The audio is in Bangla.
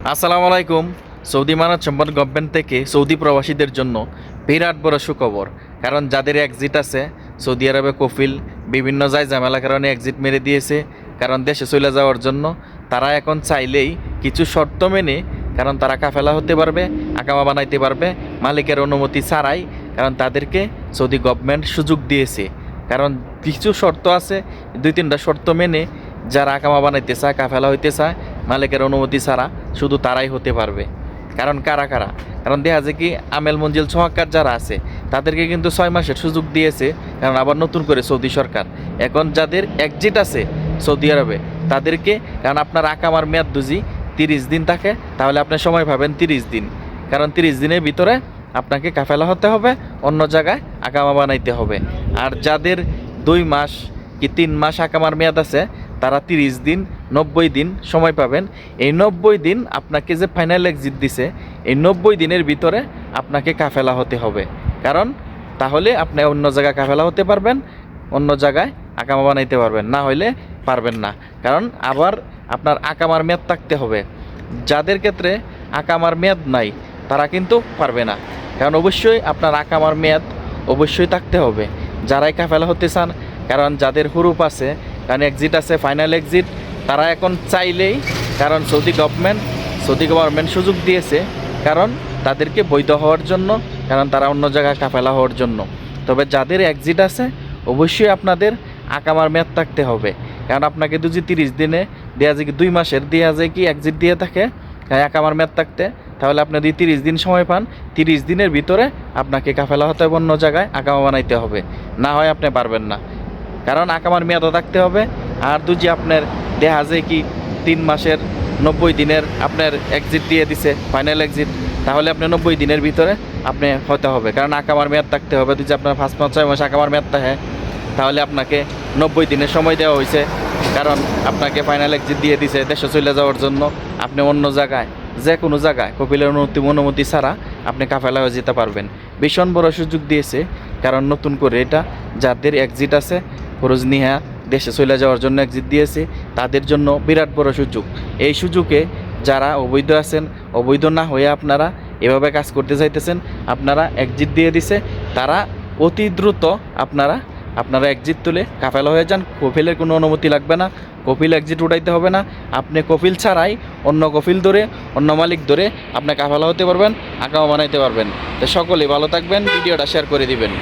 আসসালামু আলাইকুম। সৌদি মানব সম্পদ গভর্নমেন্ট থেকে সৌদি প্রবাসীদের জন্য বিরাট বড় সুখবর। কারণ যাদের এক্সিট আছে, সৌদি আরবে কফিল, বিভিন্ন যায় ঝামেলা কারণে এক্সিট মেরে দিয়েছে। কারণ দেশে চলে যাওয়ার জন্য তারা এখন চাইলেই কিছু শর্ত মেনে, কারণ তারা কাফেলা হতে পারবে, আকামা বানাইতে পারবে, মালিকের অনুমতি ছাড়াই, কারণ তাদেরকে সৌদি গভর্নমেন্ট সুযোগ দিয়েছে। কারণ কিছু শর্ত আছে, দুই তিনটা শর্ত মেনে যারা আকামা বানাইতে চায়, কাফেলা হইতে চায় মালিকের অনুমতি ছাড়া শুধু তারাই হতে পারবে। কারণ কারা কারা? কারণ দেখা যায় কি, আমেল মঞ্জিল সোহাক্কার যারা আছে, তাদেরকে কিন্তু ছয় মাসের সুযোগ দিয়েছে, কারণ আবার নতুন করে সৌদি সরকার। এখন যাদের একজিট আছে সৌদি আরবে, তাদেরকে, কারণ আপনার আকামার মেয়াদ দুজি তিরিশ দিন থাকে, তাহলে আপনি সময় পাবেন তিরিশ দিন। কারণ তিরিশ দিনের ভিতরে আপনাকে কাফেলা হতে হবে, অন্য জায়গায় আকামা বানাইতে হবে। আর যাদের দুই মাস কি তিন মাস আকামার মেয়াদ আছে, তারা তিরিশ দিন, নব্বই দিন সময় পাবেন। এই নব্বই দিন আপনাকে যে ফাইনাল এক্সিট দিছে, এই নব্বই দিনের ভিতরে আপনাকে কাফেলা হতে হবে। কারণ তাহলে আপনি অন্য জায়গায় কাফেলা হতে পারবেন, অন্য জায়গায় আকামা বানাইতে পারবেন, না হইলে পারবেন না। কারণ আবার আপনার আকামার মেয়াদ থাকতে হবে। যাদের ক্ষেত্রে আকামার মেয়াদ নাই, তারা কিন্তু পারবে না। কারণ অবশ্যই আপনার আকামার মেয়াদ অবশ্যই থাকতে হবে। যারাই কাফেলা হতে চান কারণ যাদের হুরুপ আছে, কারণ এক্সিট আছে ফাইনাল এক্সিট তারা এখন চাইলেই, কারণ সৌদি গভর্নমেন্ট সৌদি গভর্নমেন্ট সুযোগ দিয়েছে, কারণ তাদেরকে বৈধ হওয়ার জন্য, কারণ তারা অন্য জায়গায় কাফেলা হওয়ার জন্য। তবে যাদের এক্সিট আছে, অবশ্যই আপনাদের আকামার মেয়াদ থাকতে হবে। কারণ আপনাকে যদি তিরিশ দিনে দেওয়া যায় কি, দুই মাসের দেওয়া যায় কি এক্সিট দিয়ে থাকে আকামার মেয়াদ থাকতে। তাহলে আপনি যদি তিরিশ দিন সময় পান, তিরিশ দিনের ভিতরে আপনাকে কাফেলা হতে হবে অন্য জায়গায়, আকামা বানাইতে হবে। না হয় আপনি পারবেন না। কারণ আকামার মেয়াদও থাকতে হবে। আর দুজি আপনার দেখা যায় কি তিন মাসের নব্বই দিনের আপনার এক্সিট দিয়ে দিছে ফাইনাল এক্সিট তাহলে আপনি নব্বই দিনের ভিতরে আপনি হতে হবে। কারণ আকামার মেয়াদ থাকতে হবে। যদি আপনার পাঁচ পাঁচ ছয় মাস আকামার মেয়াদ থাকে। তাহলে আপনাকে নব্বই দিনের সময় দেওয়া হয়েছে। কারণ আপনাকে ফাইনাল এক্সিট দিয়ে দিছে, দেশে চলে যাওয়ার জন্য। আপনি অন্য জায়গায়, যে কোনো জায়গায় কপিলের অনুমতি অনুমতি ছাড়া আপনি কাফেলা হয়ে যেতে পারবেন। ভীষণ বড় সুযোগ দিয়েছে। কারণ নতুন করে এটা যাদের এক্সিট আছে ফরোজ নিহা দেশে চলে যাওয়ার জন্য এক্সিট দিয়েছে। তাদের জন্য বিরাট বড় সুযোগ। এই সুযোগে যারা অবৈধ আছেন, অবৈধ না হয়ে আপনারা এভাবে কাজ করতে চাইতেছেন আপনারা এক্সিট দিয়ে দিছে। তারা অতি দ্রুত আপনারা আপনারা এক্সিট তুলে কাফেলা হয়ে যান। কফিলের কোনো অনুমতি লাগবে না। কফিল এক্সিট উঠাইতে হবে না। আপনি কফিল ছাড়াই অন্য কফিল ধরে, অন্য মালিক ধরে আপনি কাফেলা হতে পারবেন আঁকাও বানাইতে পারবেন। তো সকলে ভালো থাকবেন, ভিডিওটা শেয়ার করে দিবেন।